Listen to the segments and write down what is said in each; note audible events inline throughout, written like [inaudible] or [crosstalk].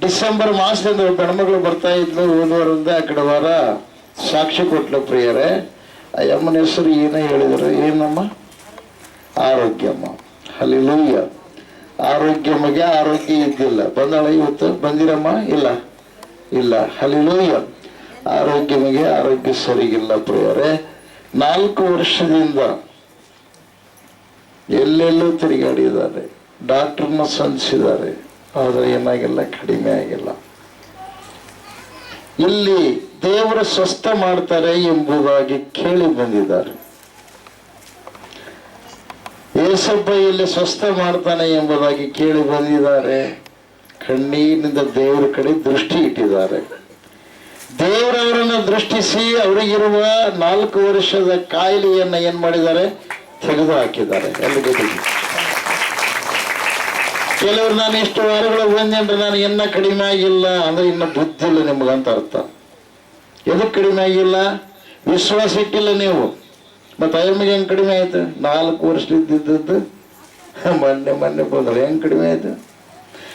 December ಮಾಸದಿಂದ ಗಣಮಗಳು ಬರ್ತಾ ಇದ್ಲು ಓದುವರಿಂದ ಆ ಕಡೆ ವಾರ ಸಾಕ್ಷಿ ಕೊಟ್ಲು ಪ್ರಿಯರೇ. ಆ ಹೆಸರು ಏನೇ ಹೇಳಿದರು, ಏನಮ್ಮ? ಆರೋಗ್ಯಮ್ಮ. ಅಲ್ಲಿ ಲೂಯ್ಯ ಆರೋಗ್ಯಮ್ಮಗೆ ಆರೋಗ್ಯ ಇದ್ದಿಲ್ಲ. ಬಂದಾಳ ಇವತ್ತು? ಬಂದಿರಮ್ಮ? ಇಲ್ಲ. ಇಲ್ಲ. ಹಲಿಲೂಯ್ಯ ಆರೋಗ್ಯಮಗೆ ಆರೋಗ್ಯ ಸರಿಗಿಲ್ಲ ಪ್ರಿಯರೇ. ನಾಲ್ಕು ವರ್ಷದಿಂದ ಎಲ್ಲೆಲ್ಲೂ ತಿರುಗಾಡಿದ್ದಾರೆ. ಡಾಕ್ಟ್ರನ್ನ ಸಂಧಿಸಿದ್ದಾರೆ ಆದರೆ ಏನಾಗಿಲ್ಲ, ಕಡಿಮೆ ಆಗಿಲ್ಲ. ಇಲ್ಲಿ ದೇವರು ಸ್ವಸ್ಥ ಮಾಡ್ತಾರೆ ಎಂಬುದಾಗಿ ಕೇಳಿ ಬಂದಿದ್ದಾರೆ. ಏಸಬ್ಬ ಇಲ್ಲಿ ಸ್ವಸ್ಥ ಮಾಡ್ತಾನೆ ಎಂಬುದಾಗಿ ಕೇಳಿ ಬಂದಿದ್ದಾರೆ. ಕಣ್ಣೀರಿನಿಂದ ದೇವರ ಕಡೆ ದೃಷ್ಟಿ ಇಟ್ಟಿದ್ದಾರೆ. ದೇವರವರನ್ನು ದೃಷ್ಟಿಸಿ ಅವರಿಗಿರುವ ನಾಲ್ಕು ವರ್ಷದ ಕಾಯಿಲೆಯನ್ನು ಏನ್ ಮಾಡಿದ್ದಾರೆ? ತೆಗೆದು ಹಾಕಿದ್ದಾರೆ ಎಲ್ಲಿಗೆ ಕೆಲವರು ನಾನು ಇಷ್ಟು ವಾರಗಳು ಬಂದೆ ಅಂದ್ರೆ ನಾನು ಎನ್ನ ಕಡಿಮೆ ಆಗಿಲ್ಲ ಅಂದ್ರೆ ಇನ್ನ ಬುದ್ಧಿ ಇಲ್ಲ ನಿಮ್ಗಂತ ಅರ್ಥ. ಎದಕ್ ಕಡಿಮೆ ಆಗಿಲ್ಲ? ವಿಶ್ವಾಸ ಇಟ್ಟಿಲ್ಲ ನೀವು. ಮತ್ತೆ ಅಯ್ಯಮ್ಮಗೆ ಹೆಂಗ್ ಕಡಿಮೆ ಆಯ್ತು? ನಾಲ್ಕು ವರ್ಷ ಇದ್ದಿದ್ದದ್ದು. [laughs] ಮೊನ್ನೆ ಮೊನ್ನೆ ಬಂದ್ರೆ ಹೆಂಗ್ ಕಡಿಮೆ ಆಯ್ತು?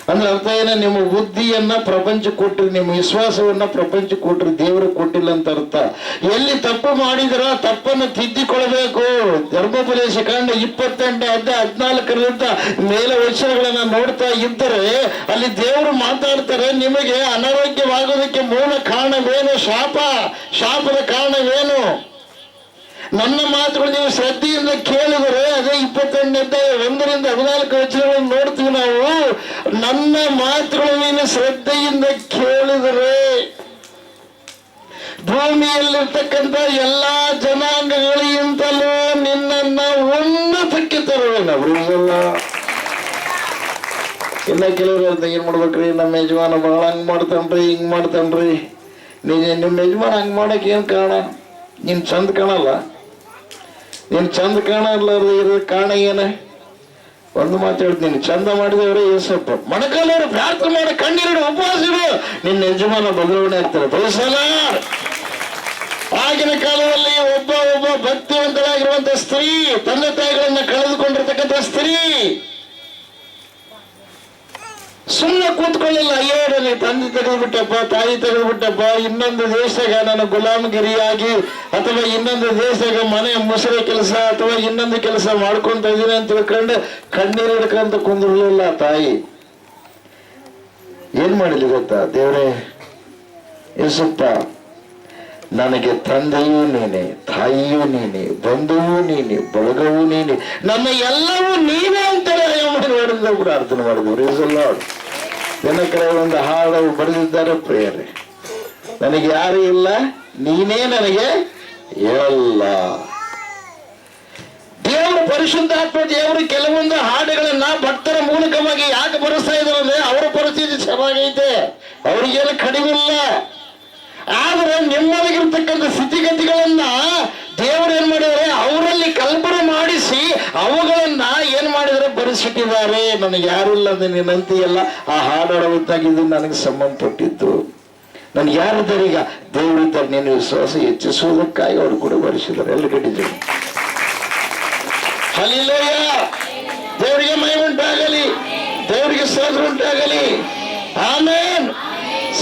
ಅಂದ್ರೆ ಅರ್ಥ ಏನ, ನಿಮ್ಮ ಬುದ್ಧಿಯನ್ನ ಪ್ರಪಂಚ ಕೊಟ್ಟರು ನಿಮ್ಮ ವಿಶ್ವಾಸವನ್ನ ಪ್ರಪಂಚ ಕೊಟ್ಟರು ದೇವರು ಕೊಟ್ಟಿಲ್ಲ ಅಂತ ಅರ್ಥ. ಎಲ್ಲಿ ತಪ್ಪು ಮಾಡಿದ್ರ ತಪ್ಪನ್ನು ತಿದ್ದಿಕೊಳ್ಬೇಕು ಧರ್ಮೋಪದೇಶ ಕಂಡ ಇಪ್ಪತ್ತೆಂಟು ಅಧ್ಯಾಯ ಹದಿನಾಲ್ಕರಿಂದ ಮೇಲೆ ವಚನಗಳನ್ನ ನೋಡ್ತಾ ಇದ್ದರೆ, ಅಲ್ಲಿ ದೇವರು ಮಾತಾಡ್ತಾರೆ, ನಿಮಗೆ ಅನಾರೋಗ್ಯವಾಗೋದಕ್ಕೆ ಮೂಲ ಕಾರಣವೇನು? ಶಾಪ. ಶಾಪದ ಕಾರಣವೇನು? ನನ್ನ ಮಾತುಗಳು ನೀವು ಶ್ರದ್ಧೆಯಿಂದ ಕೇಳಿದರೆ ಅದೇ ಇಪ್ಪತ್ತೆಂಟನೇ ಅಧ್ಯಾಯ ಒಂದರಿಂದ ಹದಿನಾಲ್ಕು ವಚನಗಳನ್ನು ನೋಡ್ತೀವಿ ನಾವು. ನನ್ನ ಮಾತುಗಳು ನೀನು ಶ್ರದ್ಧೆಯಿಂದ ಕೇಳಿದರೆ ಭೂಮಿಯಲ್ಲಿರ್ತಕ್ಕಂಥ ಎಲ್ಲಾ ಜನಾಂಗಗಳಿಗಿಂತಲೂ ನಿನ್ನನ್ನ ಉನ್ನತಕ್ಕೆ ತರುವೇನ ಬ್ರಿಜಲ್ಲ ಇನ್ನ ಕೆಲವರು ಅಂತ ಏನ್ ಮಾಡ್ಬೇಕ್ರಿ? ನಮ್ಮ ಯಜಮಾನ ಬಹಳ ಹಂಗ್ ಮಾಡ್ತಾನ್ರಿ, ಹಿಂಗ್ ಮಾಡ್ತಾನ್ರಿ. ನೀನ್ ನಿಮ್ಮ ಯಜಮಾನ ಹಂಗ್ ಮಾಡಕ್ ಏನ್ ಕಾರಣ? ನೀನ್ ಚಂದ ಕಾಣಲ್ಲ. ನೀನ್ ಚಂದ ಕಾಣಲ್ಲ ಇರೋ ಕಾರಣ ಏನ? ಒಂದು ಮಾತು ಹೇಳ್ತೀನಿ ಚಂದ ಮಾಡಿದವರೇ ಏಸಪ್ಪ. ಮೊಣಕಾಲವರು ಪ್ರಾರ್ಥನೆ ಮಾಡಿ, ಕಣ್ಣೀರಿಡು, ಉಪವಾಸ ಇಡು. ನಿನ್ನ ಯಜಮಾನ ಬದಲಾವಣೆ ಆಗ್ತಾರೆ. ಬಯಸಲ್ಲ ಆಗಿನ ಕಾಲದಲ್ಲಿ ಒಬ್ಬ ಒಬ್ಬ ಭಕ್ತಿವಂತರಾಗಿರುವಂತ ಸ್ತ್ರೀ, ತಂದೆ ತಾಯಿಗಳನ್ನ ಕಳೆದುಕೊಂಡಿರ್ತಕ್ಕಂಥ ಸ್ತ್ರೀ ಸುಮ್ಮನೆ ಕೂತ್ಕೊಳ್ಳಿಲ್ಲ ಅಯ್ಯೋ ನನಗೆ ತಂದೆ ತೆಗೆದ್ಬಿಟ್ಟಪ್ಪ, ತಾಯಿ ತೆಗೆದುಬಿಟ್ಟಪ್ಪ, ಇನ್ನೊಂದು ದೇಶದಾಗ ನಾನು ಗುಲಾಮಗಿರಿಯಾಗಿ ಅಥವಾ ಇನ್ನೊಂದು ದೇಶದಾಗ ಮನೆ ಮುಸುರೆ ಕೆಲಸ ಅಥವಾ ಇನ್ನೊಂದು ಕೆಲಸ ಮಾಡ್ಕೊಂತ ಇದೀನಿ ಅಂತ ತಿಳ್ಕೊಂಡು ಕಣ್ಣೀರು ಹಿಡ್ಕೊಂತ ಕುಂದಿರ್ಲಿಲ್ಲ ತಾಯಿ. ಏನ್ ಮಾಡಿದ್ಲಿ ಗೊತ್ತಾ ದೇವರೇ? ಯೇಸಪ್ಪ ನನಗೆ ತಂದೆಯೂ ನೀನೆ, ತಾಯಿಯೂ ನೀನೆ, ಬಂಧುವೂ ನೀನೆ, ಬಳಗವೂ ನೀನೆ, ನನ್ನ ಎಲ್ಲವೂ ನೀನೇ ಅಂತಾರೆ ಮಾಡಿದ ಕೂಡ ಅರ್ಥನ ಮಾಡಿದ್ರು ಜನಕರ ಒಂದು ಹಾಡು ಬರೆದಿದ್ದಾರೆ ಪ್ರೇಯರೆ. ನನಗೆ ಯಾರು ಇಲ್ಲ, ನೀನೇ ನನಗೆ ಎಲ್ಲ ದೇವರು ಪರಿಶುದ್ಧಾತ್ಮ ದೇವರು ಕೆಲವೊಂದು ಹಾಡುಗಳನ್ನ ಭಕ್ತರ ಮೂಲಕವಾಗಿ ಯಾಕೆ ಬರೆಸ್ತಾ ಇದ್ದಾರೆ ಅಂದ್ರೆ ಅವರ ಪರಿಸ್ಥಿತಿ ಚೆನ್ನಾಗೈತೆ ಅವ್ರಿಗೇನು ಕಡಿಮೆ ಇಲ್ಲ. ಆದ್ರೆ ನಿಮ್ಮೊಳಗಿರ್ತಕ್ಕಂಥ ಸ್ಥಿತಿಗತಿಗಳನ್ನ ದೇವರು ಏನ್ ಮಾಡಿದರೆ ಅವರಲ್ಲಿ ಕಲ್ಪನೆ ಮಾಡಿಸಿ ಅವುಗಳನ್ನ ಏನ್ ಮಾಡಿದರೆ ಬರೆಸಿಟ್ಟಿದ್ದಾರೆ? ನನಗೆ ಯಾರು ಇಲ್ಲ ಅಂದ್ರೆ ನಿನ್ನಂತೆಯಲ್ಲ ಆ ಹಾಡಾಡುವಂತಾಗಿ ಇದು ನನಗೆ ಸಂಬಂಧಪಟ್ಟಿದ್ದು ನನಗೆ ಯಾರಿದ್ದಾರೆ ಈಗ? ದೇವರಿದ್ದಾರೆ ನೀನು ವಿಶ್ವಾಸ ಹೆಚ್ಚಿಸುವುದಕ್ಕಾಗಿ ಅವರು ಕೂಡ ಬರೆಸಿದ್ದಾರೆ. ಎಲ್ಲ ಕಟ್ಟಿದ್ದಾರೆ ಅಲ್ಲಿಲ್ಲಯ್ಯ ದೇವರಿಗೆ ಮೈ ಉಂಟಾಗಲಿ. ದೇವರಿಗೆ ಸೋದರು ಉಂಟಾಗಲಿ. ಆಮೇನ್!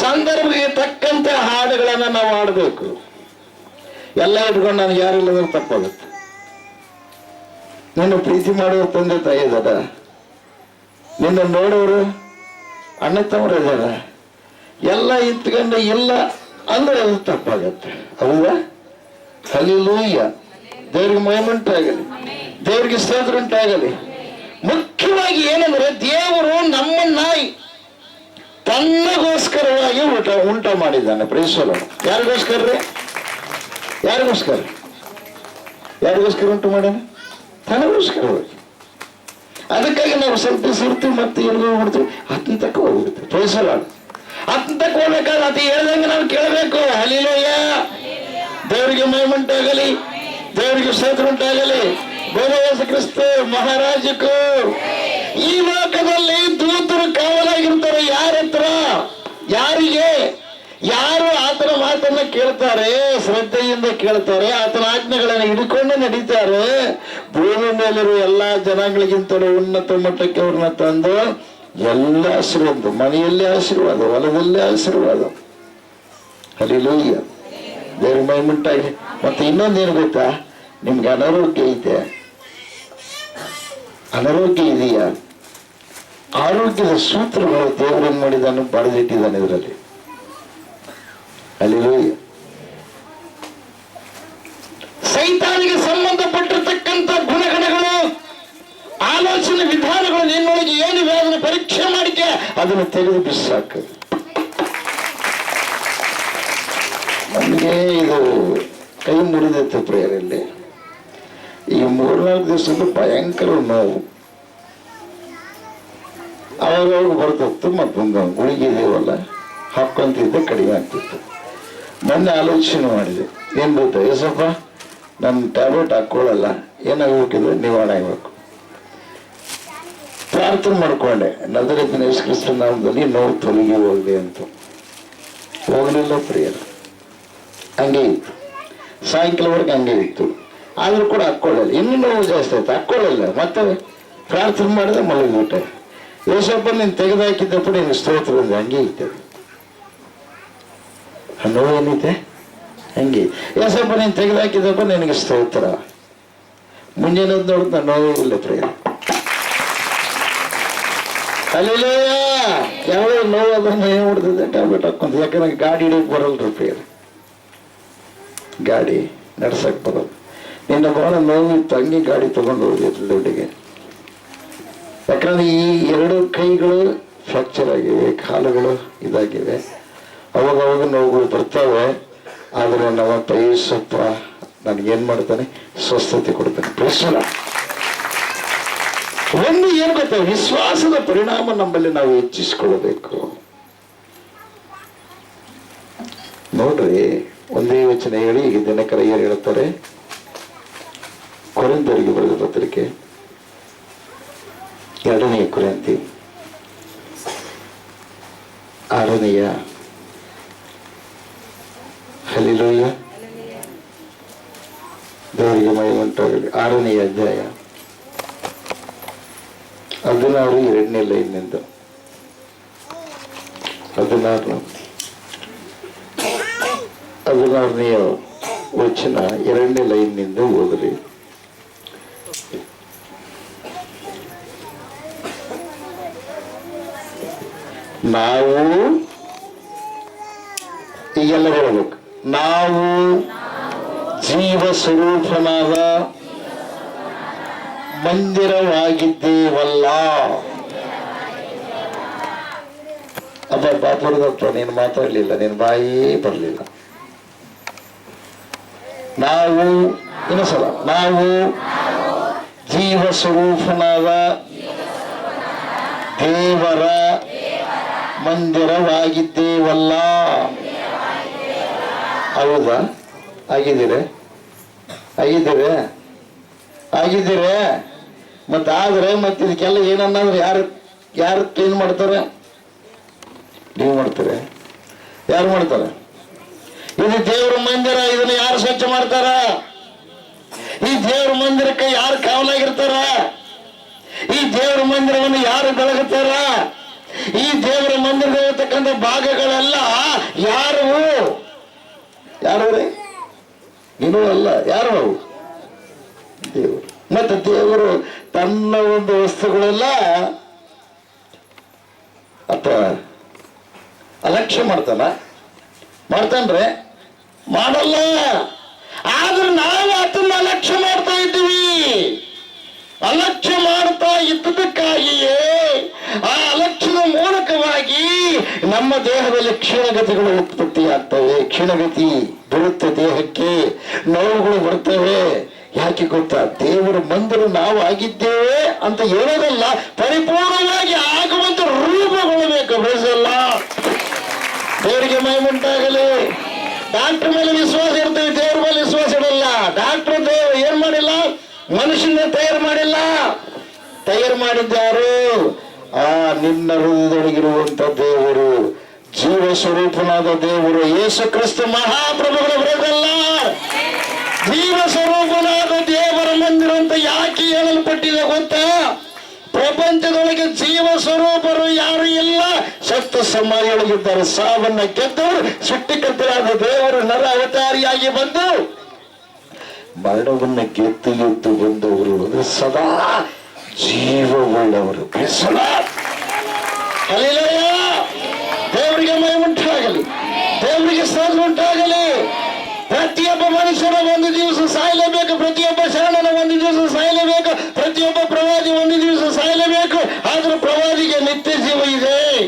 ಸಂದರ್ಭಕ್ಕೆ ತಕ್ಕಂತೆ ಹಾಡುಗಳನ್ನು ನಾವು ಹಾಡಬೇಕು. ಎಲ್ಲ ಇಟ್ಕೊಂಡು ನಾನು ಯಾರಿಲ್ಲ ಅಂದ್ರೆ ತಪ್ಪಾಗುತ್ತೆ. ನಿನ್ನ ಪ್ರೀತಿ ಮಾಡುವ ತಂದೆ ತಾಯಿ ಇದ್ದಾರ ನಿನ್ನ ನೋಡೋರು ಅಣ್ಣ ತಮ್ಮರು ಇದಾರ ಎಲ್ಲ ಇತ್ಕೊಂಡು ಇಲ್ಲ ಅಂದ್ರೆ ಅದು ತಪ್ಪಾಗತ್ತೆ. ಹೌದಾ? ಕಲೀಲೂಯ್ಯ ದೇವ್ರಿಗೆ ಮೈಮಂಟಾಗಲಿ ದೇವ್ರಿಗೆ ಸ್ತೋತ್ರ ಉಂಟಾಗಲಿ ಮುಖ್ಯವಾಗಿ ಏನಂದ್ರೆ ದೇವರು ನಮ್ಮನ್ನ ತನ್ನಗೋಸ್ಕರವಾಗಿ ಊಟ ಉಂಟ ಮಾಡಿದ್ದಾನೆ ಪ್ರೇಸೋಲ ಯಾರಿಗೋಸ್ಕರ ರೀ? ಯಾರಿಗೋಸ್ಕರ? ಯಾರಿಗೋಸ್ಕರ ಉಂಟು ಮಾಡ್ಯಾನ ತನಗೋಸ್ಕರವಾಗಿ ಅದಕ್ಕಾಗಿ ನಾವು ಸಂತೆ ಸಿರ್ತೀವಿ ಮತ್ತೆ ಎಲ್ಲಿ ಹೋಗ್ಬಿಡ್ತೀವಿ. ಅತ್ಯಂತಕ್ಕೂ ತಕ್ಕ ಹೋಗ್ಬಿಡ್ತೀವಿ. ಪ್ರೇಸೋಲ ಅತ್ಯಂತಕ್ಕೂ ತಕ್ಕ ಹೋಗ್ಬೇಕಾದ್ರೆ ಅತಿ ಹೇಳ್ದಂಗೆ ನಾವು ಕೇಳಬೇಕು. ಹಲಿಲೋಯ್ಯ ದೇವರಿಗೆ ಆಗಲಿ ದೇವರಿಗೆ ಸ್ತೋತ್ರ ಉಂಟಾಗಲಿ ಗೋಲಯೇಸು ಕ್ರಿಸ್ತ ಮಹಾರಾಜಕ್ಕೂ. ಈ ಲೋಕದಲ್ಲಿ ದೂತರು ಕಾವಲಾಗಿರ್ತಾರೆ ಯಾರ ಹತ್ರ ಯಾರಿಗೆ? ಯಾರು ಆತನ ಮಾತನ್ನ ಕೇಳ್ತಾರೆ, ಶ್ರದ್ಧೆಯಿಂದ ಕೇಳ್ತಾರೆ, ಆತನ ಆಜ್ಞೆಗಳನ್ನು ಹಿಡ್ಕೊಂಡು ನಡೀತಾರೆ. ಭೂಮಿ ಮೇಲಿರುವ ಎಲ್ಲಾ ಜನಾಂಗಳಿಗಿಂತಲೂ ಉನ್ನತ ಮಟ್ಟಕ್ಕೆ ಅವ್ರನ್ನ ತಂದು ಎಲ್ಲ ಆಶೀರ್ವಾದ, ಮನೆಯಲ್ಲೇ ಆಶೀರ್ವಾದ, ಹೊಲದಲ್ಲೇ ಆಶೀರ್ವಾದ. ಅಲ್ಲಿ ಲೋಯ್ಯ ಮೈ ಮೈಮುಂಟಾಗಿ ಮತ್ತೆ ಇನ್ನೊಂದೇನು ಗೊತ್ತಾ? ನಿಮ್ಗೆ ಅನಾರೋಗ್ಯ ಐತೆ. ಅನಾರೋಗ್ಯ ಇದೆಯಾ? ಆರೋಗ್ಯದ ಸೂತ್ರಗಳು ದೇವರೇನು ಮಾಡಿದಾನು ಬರೆದಿಟ್ಟಿದ್ದಾನೆ ಇದರಲ್ಲಿ. ಅಲ್ಲಿ ಸೈತಾನಿಗೆ ಸಂಬಂಧಪಟ್ಟಿರ್ತಕ್ಕಂಥ ಗುಣಗಣಗಳು, ಆಲೋಚನೆ ವಿಧಾನಗಳು ನಿನ್ನೊಳಗೆ ಏನಿವೆ ಅದನ್ನು ಪರೀಕ್ಷೆ ಮಾಡಿಕೆ, ಅದನ್ನು ತೆಗೆದು ಬಿಸಾಕು. ನಮಗೆ ಇದು ಕೈ ಮುರಿದಿತ್ತು ಪ್ರೇರಲ್ಲಿ ಈ ಮೂರ್ನಾಲ್ಕು ದಿವಸದ ಭಯಂಕರ ನೋವು. ಅವಾಗ ಬರ್ತಿತ್ತು ಮತ್ತೊಂದು ಗುಳಿಗೆ ಇದೆಯವಲ್ಲ ಹಾಕ್ಕೊಂತಿದ್ದೆ ಕಡಿಮೆ ಆಗ್ತಿತ್ತು. ಮೊನ್ನೆ ಆಲೋಚನೆ ಮಾಡಿದೆ. ಏನ್ ಗೊತ್ತಾ ಯಸಪ್ಪ ನನ್ನ ಟ್ಯಾಬ್ಲೆಟ್ ಹಾಕೊಳ್ಳಲ್ಲ ಏನಾಗಬೇಕಿದ್ರೆ ನಿವಾರಣೆ ಆಗಬೇಕು. ಪ್ರಾರ್ಥನೆ ಮಾಡ್ಕೊಂಡೆ. ನಜರತ್ತಿನ ಯೇಸು ಕ್ರಿಸ್ತ ನಾಮದಲ್ಲಿ ನೋವು ತೊಲಗಿ ಹೋಗಲಿ ಅಂತ. ಹೋಗಲಿಲ್ಲ ಪ್ರಿಯರು. ಹಂಗೆ ಇತ್ತು. ಸಾಯಂಕಾಲವರೆಗೆ ಹಂಗೆ ಇತ್ತು. ಆದರೂ ಕೂಡ ಹಾಕ್ಕೊಳ್ಳಲ್ಲ ಇನ್ನೂ ನೋವು ಜಾಸ್ತಿ ಆಯ್ತು. ಹಾಕ್ಕೊಳ್ಳಲ್ಲ ಮತ್ತೆ ಪ್ರಾರ್ಥನೆ ಮಾಡಿದ್ರೆ ಮಲಗಿಬಿಟ್ಟೆ. ಯೇಸಪ್ಪ ನೀನು ತೆಗೆದಾಕಿದ್ದಪ್ಪ ನೀನು ಸ್ತೋತ್ರ ಹಂಗೆ ಇತ್ತು. ಆ ನೋವು ಏನೈತೆ ಹಂಗೆ. ಯೇಸಪ್ಪ ನೀನು ತೆಗೆದಾಕಿದ್ದಪ್ಪ ನಿನಗೆ ಸ್ತೋತ್ರ. ಮುಂಜಾನೆ ನೋಡಿದ ನೋವೇ ಇಲ್ಲ ಪ್ರಿಯ. ಯಾವ ನೋವು ಅದನ್ನ ಏನು ಹೊಡೆದಿದೆ ಟ್ಯಾಬ್ಲೆಟ್ ಹಾಕೊಂಡು ಯಾಕಂದ್ರೆ ಗಾಡಿ ಹಿಡಿಯಕ್ಕೆ ಬರಲ್ರಿ ರೂಪಾಯಿ ಗಾಡಿ ನಡ್ಸಕ್ ಬರೋದು ನಿನ್ನ ಬಹಳ ಇತ್ತು. ಹಂಗೆ ಗಾಡಿ ತೊಗೊಂಡು ಹೋಗಿದ್ರು ದುಡ್ಡಿಗೆ. ಯಾಕಂದ್ರೆ ಈ ಎರಡು ಕೈಗಳು ಫ್ರಾಕ್ಚರ್ ಆಗಿವೆ, ಕಾಲುಗಳು ಇದಾಗಿವೆ. ಅವಾಗ ಅವಾಗ ನೋವುಗಳು ಬರ್ತವೆ. ಆದರೆ ನಮ್ಮಪ್ಪ ಏಸಪ್ಪ ನನಗೇನು ಮಾಡ್ತಾನೆ? ಸ್ವಸ್ಥತೆ ಕೊಡ್ತಾನೆ. ಪ್ರಶ್ನ ಒಂದು ಏನು ಗೊತ್ತಾ? ವಿಶ್ವಾಸದ ಪರಿಣಾಮ ನಮ್ಮಲ್ಲಿ ನಾವು ಹೆಚ್ಚಿಸ್ಕೊಳ್ಬೇಕು. ನೋಡ್ರಿ, ಒಂದೇ ಯೋಚನೆ ಹೇಳಿ ಈಗ ದಿನಕರ ಏನು ಹೇಳ್ತಾರೆ. ಕೊರಿಂದರಿಗೆ ಬರೆದ ಪತ್ರಿಕೆ. ಎರಡನೆಯ ಕುರಿಯಂತಿ ಆರನೆಯ ಹಲಿಲೋಯ ದೇವರಿಗೆ ಮೈ ಉಂಟಾಗಲಿ ಆರನೆಯ ಅಧ್ಯಾಯ ಹದಿನಾರು ಎರಡನೇ ಲೈನ್ನಿಂದ ಹದಿನಾರು ಹದಿನಾರನೆಯ ವಚನ ಎರಡನೇ ಲೈನ್ನಿಂದ ಓದ್ರಿ ನಾವು ಈಗೆಲ್ಲ ಹೇಳಬೇಕು. ನಾವು ಜೀವ ಸ್ವರೂಪನಾದ ಮಂದಿರವಾಗಿದ್ದೇವಲ್ಲ. ಅಬ್ಬ ಬಾಪುರದಪ್ಪ ನೀನು ಮಾತಾಡಲಿಲ್ಲ ನಿನ್ನ ಬಾಯಿ ಬರಲಿಲ್ಲ. ನಾವು, ಇನ್ನೊಂದ್ಸಲ, ನಾವು ಜೀವ ಸ್ವರೂಪನಾದ ದೇವರ ಮಂದಿರವಾಗಿದ್ದೇವಲ್ಲ. ಹೌದಾ? ಆಗಿದ್ದೀರೆ? ಆಗಿದ್ದೀರೆ? ಆಗಿದ್ದೀರೆ? ಮತ್ತೆ ಆದ್ರೆ ಮತ್ತೆ ಇದಕ್ಕೆಲ್ಲ ಏನನ್ನಂದ್ರೆ ಯಾರು ಯಾರು ಕ್ಲೀನ್ ಮಾಡ್ತಾರೆ? ನೀವು ಮಾಡ್ತಾರೆ? ಯಾರು ಮಾಡ್ತಾರೆ? ಇದು ದೇವ್ರ ಮಂದಿರ ಇದನ್ನ ಯಾರು ಸ್ವಚ್ಛ ಮಾಡ್ತಾರ? ಈ ದೇವ್ರ ಮಂದಿರಕ್ಕೆ ಯಾರು ಕಾವಲಾಗಿರ್ತಾರ? ಈ ದೇವ್ರ ಮಂದಿರವನ್ನು ಯಾರು ಬೆಳಗುತ್ತಾರ? ಈ ದೇವರ ಮಂದಿರದಲ್ಲಿರ್ತಕ್ಕಂಥ ಭಾಗಗಳೆಲ್ಲ ಯಾರು? ಯಾರು ನೀನು ಅಲ್ಲ, ಯಾರು ಅವು? ಮತ್ತೆ ದೇವರು ತನ್ನ ಒಂದು ವಸ್ತುಗಳೆಲ್ಲ ಅಥವಾ ಅಲಕ್ಷ್ಯ ಮಾಡ್ತಾನ? ಮಾಡ್ತಾನ್ರೆ? ಮಾಡಲ್ಲ. ಆದ್ರೆ ನಾವು ಅದನ್ನ ಅಲಕ್ಷ್ಯ ಮಾಡ್ತಾ ಇದ್ದೀವಿ. ಅಲಕ್ಷ್ಯ ಮಾಡ್ತಾ ಇದ್ದದಕ್ಕಾಗಿಯೇ ಆ ಮೂಲಕವಾಗಿ ನಮ್ಮ ದೇಹದಲ್ಲಿ ಕ್ಷೀಣಗತಿಗಳು ಉತ್ಪತ್ತಿ ಆಗ್ತವೆ ಕ್ಷೀಣಗತಿ ಬರುತ್ತೆ ದೇಹಕ್ಕೆ. ನೋವುಗಳು ಬರ್ತವೆ. ಯಾಕೆ ಗೊತ್ತಾ? ದೇವರು ಮಂದಿರ ನಾವು ಆಗಿದ್ದೇವೆ ಅಂತ ಹೇಳೋದಲ್ಲ, ಪರಿಪೂರ್ಣವಾಗಿ ಆಗುವಂತ ರೂಪಗೊಳ್ಳಬೇಕು. ಬೆಳೆಸಲ್ಲ ದೇವರಿಗೆ ಮೈ ಉಂಟಾಗಲಿ. ಡಾಕ್ಟರ್ ಮೇಲೆ ವಿಶ್ವಾಸ ಇರ್ತೇವೆ ದೇವ್ರ ಮೇಲೆ ವಿಶ್ವಾಸ ಇಡಲ್ಲ. ಡಾಕ್ಟರ್ ದೇವ್ ಏನ್ ಮಾಡಿಲ್ಲ? ಮನುಷ್ಯನ ತಯಾರು ಮಾಡಿಲ್ಲ. ತಯಾರು ಮಾಡಿದ್ದಾರು. ಆ ನಿನ್ನ ಹೃದಯದೊಳಗಿರುವಂತ ದೇವರು ಜೀವ ಸ್ವರೂಪನಾದ ದೇವರು ಯೇಸು ಕ್ರಿಸ್ತ ಮಹಾಪ್ರಭುಗಳ ಬರೋದಲ್ಲ ಜೀವ ಸ್ವರೂಪನಾದ ದೇವರ ಮಂದಿರಂತ ಯಾಕೆ ಹೇಳಲ್ಪಟ್ಟಿದೆ ಗೊತ್ತಾ? ಪ್ರಪಂಚದೊಳಗೆ ಜೀವ ಸ್ವರೂಪರು ಯಾರು ಇಲ್ಲ. ಸತ್ತ ಸಮಾಧಿಯೊಳಗಿದ್ದಾರೆ. ಸಾವನ್ನ ಗೆದ್ದವರು ಸೃಷ್ಟಿಕರ್ತರಾದ ದೇವರು ನರ ಅವತಾರಿಯಾಗಿ ಬಂದು, ಮರಣವನ್ನ ಗೆದ್ದು ಗೆದ್ದು ಬಂದವರು ಸದಾ ಜೀವವುಳ್ಳವರು. ದೇವರಿಗೆ ಮೈ ಉಂಟಾಗಲಿ. ದೇವರಿಗೆ ಸ್ತೋತ್ರ ಉಂಟಾಗಲಿ. ಪ್ರತಿಯೊಬ್ಬ ಮನುಷ್ಯನ ಒಂದು ದಿವಸ ಸಾಯಲೇಬೇಕು. ಪ್ರತಿಯೊಬ್ಬ ಶರಣನ ಒಂದು ದಿವಸ ಸಾಯಲೇಬೇಕು. ಪ್ರತಿಯೊಬ್ಬ ಪ್ರವಾದಿ ಒಂದು ದಿವಸ ಸಾಯಲೇಬೇಕು. ಆದ್ರೂ ಪ್ರವಾದಿಗೆ ನಿತ್ಯ ಜೀವ ಇದೆ.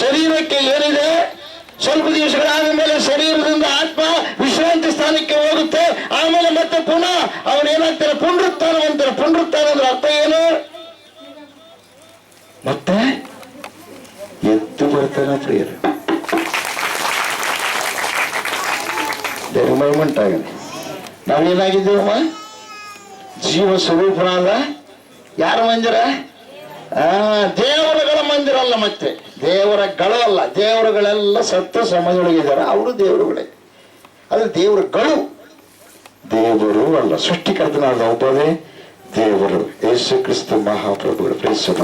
ಶರೀರಕ್ಕೆ ಏನಿದೆ? ಸ್ವಲ್ಪ ದಿವಸಗಳಾದ ಮೇಲೆ ಶರೀರದಿಂದ ಆತ್ಮ ವಿಶ್ರಾಂತಿ ಸ್ಥಾನಕ್ಕೆ ಮತ್ತೆ ಪುನಃ ಅವನು ಏನಾಗ್ತಾರೆ ಪುನರುತ್ಥಾನ ಅಂತಾರೆ ಪುನರುತ್ಥಾನ ಅಂದ್ರೆ ಅರ್ಥ ಏನು? ಮತ್ತೆ ಎದ್ದು ಬರ್ತಾನ ಪ್ರಿಯರು. ದೇವ್ರ ಆಗಲಿ. ನಾವೇನಾಗಿದ್ದೇವಮ್ಮ ಜೀವ ಸ್ವರೂಪನಾದ ಯಾರ ಮಂದಿರ? ದೇವರುಗಳ ಮಂದಿರ ಅಲ್ಲ ಮತ್ತೆ. ದೇವರ ಗಳು ಅಲ್ಲ. ದೇವರುಗಳೆಲ್ಲ ಸತ್ತ ಸಮಯದೊಳಗಿದ್ದಾರೆ. ಅವರು ದೇವರುಗಳೇ. ಅದು ದೇವರುಗಳು. ದೇವರು ಅಲ್ಲ, ಸೃಷ್ಟಿಕರ್ತನಾದ ಒಬ್ಬನೇ ದೇವರು ಯೇಸು ಕ್ರಿಸ್ತ ಮಹಾಪ್ರಭುಗಳು ಪ್ರೇಸೋಣ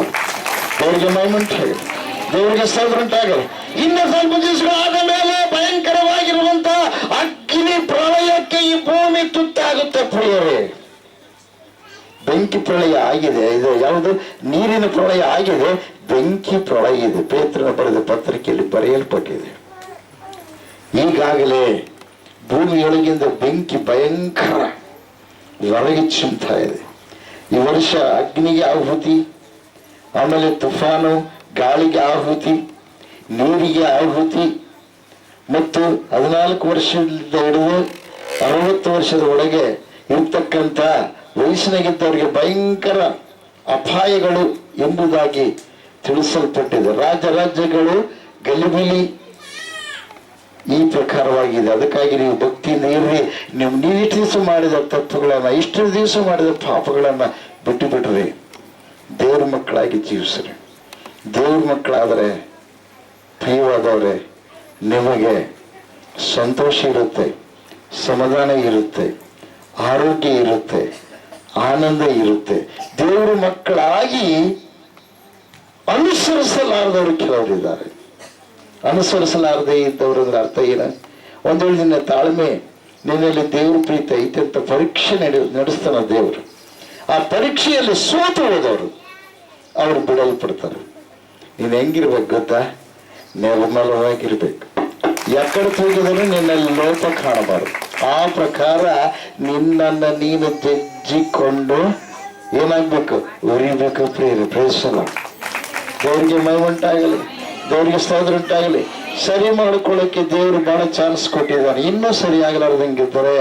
ದೇವರಿಗೆ ಮೈಮುಂಟಾಗಲಿ ದೇವರಿಗೆ ಸ್ತೋತ್ರ ಉಂಟಾಗಲಿ ಇನ್ನು ಸ್ವಲ್ಪ ದಿವಸಗಳಾದ ಮೇಲೆ ಭಯಂಕರವಾಗಿರುವಂತಹ ಅಗ್ನಿ ಪ್ರಳಯಕ್ಕೆ ಈ ಭೂಮಿ ತುತ್ತಾಗುತ್ತೆ ಪ್ರಿಯರೇ. ಬೆಂಕಿ ಪ್ರಳಯ ಆಗಿದೆ, ಇದು ಯಾವುದು? ನೀರಿನ ಪ್ರಳಯ ಆಗಿದೆ, ಬೆಂಕಿ ಪ್ರಳಯ ಇದೆ. ಪೇತ್ರನ ಬರೆದ ಪತ್ರಿಕೆಯಲ್ಲಿ ಬರೆಯಲ್ಪಟ್ಟಿದೆ. ಈಗಾಗಲೇ ಭೂಮಿಯೊಳಗಿಂದ ಬೆಂಕಿ ಭಯಂಕರ ಹೊರಗೆ ಚಿಮ್ತಾ ಇದೆ. ಈ ವರ್ಷ ಅಗ್ನಿಗೆ ಆಹುತಿ, ಆಮೇಲೆ ತುಫಾನು, ಗಾಳಿಗೆ ಆಹುತಿ, ನೀರಿಗೆ ಆಹುತಿ. ಮತ್ತು ಹದಿನಾಲ್ಕು ವರ್ಷದಿಂದ ಹಿಡಿದು ಅರವತ್ತು ವರ್ಷದ ಒಳಗೆ ಇರ್ತಕ್ಕಂಥ ವಯಸ್ಸಿನಾಗಿದ್ದವರಿಗೆ ಭಯಂಕರ ಅಪಾಯಗಳು ಎಂಬುದಾಗಿ ತಿಳಿಸಲ್ಪಟ್ಟಿದೆ. ರಾಜ್ಯ ರಾಜ್ಯಗಳು ಗಲಿಬಿಲಿ ಈ ಪ್ರಕಾರವಾಗಿದೆ. ಅದಕ್ಕಾಗಿ ನೀವು ಭಕ್ತಿಯಿಂದ ಇರ್ರಿ. ನೀವು ನೀರು ದಿವಸ ಮಾಡಿದ ತಪ್ಪುಗಳನ್ನ ಇಷ್ಟು ದಿವಸ ಮಾಡಿದ ಪಾಪಗಳನ್ನ ಬಿಟ್ಟು ಬಿಡ್ರಿ. ದೇವ್ರ ಮಕ್ಕಳಾಗಿ ಜೀವಿಸ್ರಿ. ದೇವ್ರ ಮಕ್ಕಳಾದರೆ ಪ್ರಿಯವಾದವರೇ. ನಿಮಗೆ ಸಂತೋಷ ಇರುತ್ತೆ, ಸಮಾಧಾನ ಇರುತ್ತೆ, ಆರೋಗ್ಯ ಇರುತ್ತೆ, ಆನಂದ ಇರುತ್ತೆ. ದೇವ್ರ ಮಕ್ಕಳಾಗಿ ಅನುಸರಿಸಲಾರದವರು ಕೆಲವರಿದ್ದಾರೆ. ಅನುಸರಿಸಲಾರದೆ ಇದ್ದವರೊಂದು ಅರ್ಥ ಏನ ಒಂದೇಳು ನಿನ್ನ ತಾಳ್ಮೆ, ನಿನ್ನಲ್ಲಿ ದೇವ್ರ ಪ್ರೀತಿ ಐತೆ ಅಂತ ಪರೀಕ್ಷೆ ನಡೆ ನಡೆಸ್ತಾನ ದೇವರು. ಆ ಪರೀಕ್ಷೆಯಲ್ಲಿ ಸೋತು ಹೋದವರು, ಅವರು ಬಿಡಲ್ಪಡ್ತಾರೆ. ನೀನು ಹೆಂಗಿರ್ಬೇಕು ಗೊತ್ತಾ? ನಿರ್ಮಲವಾಗಿರ್ಬೇಕು ಎಕ್ಕಡೆ ಹೋಗಿದ್ರು ನಿನ್ನಲ್ಲಿ ಲೋಪ ಕಾಣಬಾರದು. ಆ ಪ್ರಕಾರ ನಿನ್ನನ್ನು ನೀನು ತೆಜ್ಜಿಕೊಂಡು ಏನಾಗ್ಬೇಕು? ಉರಿಬೇಕು ಪ್ರಿಯರು ಪ್ರೇಸಲ್ಲ ದೇವರಿಗೆ ಮೈ ಉಂಟಾಗಲಿ ದೇವರಿಗೆ ಸ್ತೋತ್ರ ಉಂಟಾಗಲಿ. ಸರಿ ಮಾಡ್ಕೊಳ್ಳೋಕೆ ದೇವರು ಬಹಳ ಚಾನ್ಸ್ ಕೊಟ್ಟಿದ್ದಾರೆ. ಇನ್ನೂ ಸರಿ ಆಗಲಾರ್ದಂಗಿದ್ದರೆ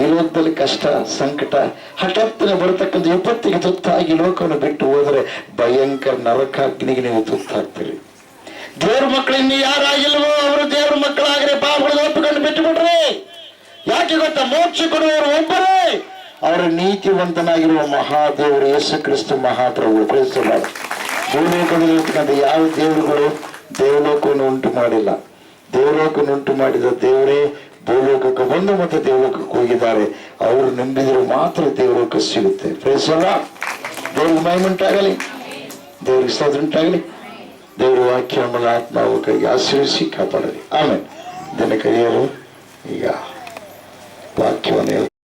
ಈ ಲೋಕದಲ್ಲಿ ಕಷ್ಟ, ಸಂಕಟ, ಹಠಾತ್ತನೆ ಬರತಕ್ಕಂಥ ವಿಪತ್ತಿಗೆ ತುತ್ತಾಗಿ ಲೋಕವನ್ನು ಬಿಟ್ಟು ಹೋದರೆ ಭಯಂಕರ ನರಕಾಗ್ನಿಗೆ ನೀವು ತುತ್ತಾಗ್ತೀರಿ. ದೇವ್ರ ಮಕ್ಕಳು ಯಾರಾಗಿಲ್ವೋ ಅವರು ದೇವ್ರ ಮಕ್ಕಳಾಗ್ರೆ ಪಾಪಗಳು ಒಪ್ಪಿಕೊಂಡು ಬಿಟ್ಟು ಬಿಡ್ರಿ ಯಾಕೆ ಗೊತ್ತಾ? ಮೋಕ್ಷ ಕೊಡುವವರು ಒಬ್ಬರೇ. ಅವರ ನೀತಿವಂತನಾಗಿರುವ ಮಹಾದೇವರು ಯೇಸು ಕ್ರಿಸ್ತು ಮಹಾಪ್ರಭು ಪ್ರವೇಶಿಸಬಾರ ಭೂಲೋಕದಲ್ಲಿರ್ತಕ್ಕಂಥ ಯಾವ ದೇವರುಗಳು ದೇವಲೋಕವನ್ನು ಉಂಟು ಮಾಡಿಲ್ಲ? ದೇವಲೋಕವನ್ನು ಉಂಟು ಮಾಡಿದ ದೇವರೇ ಭೂಲೋಕಕ್ಕೆ ಬಂದು ಮತ್ತೆ ದೇವಲೋಕಕ್ಕೆ ಹೋಗಿದ್ದಾರೆ. ಅವರು ನಂಬಿದ್ರು ಮಾತ್ರ ದೇವಲೋಕ ಸಿಗುತ್ತೆ. ಪ್ರೇಸಲ್ಲ ದೇವ್ರಿಗೆ ಮೈಮುಂಟಾಗಲಿ ದೇವ್ರಿಗೆ ಸಾಧ್ಯ ಉಂಟಾಗಲಿ. ದೇವರ ವಾಕ್ಯ ನಮ್ಮನ್ನು ಆತ್ಮ ಕೈಗೆ ಆಶ್ರಯಿಸಿ ಕಾಪಾಡಲಿ. ಆಮೇಲೆ ದಿನ ಕೈಯರು ಈಗ ವಾಕ್ಯವನ್ನು.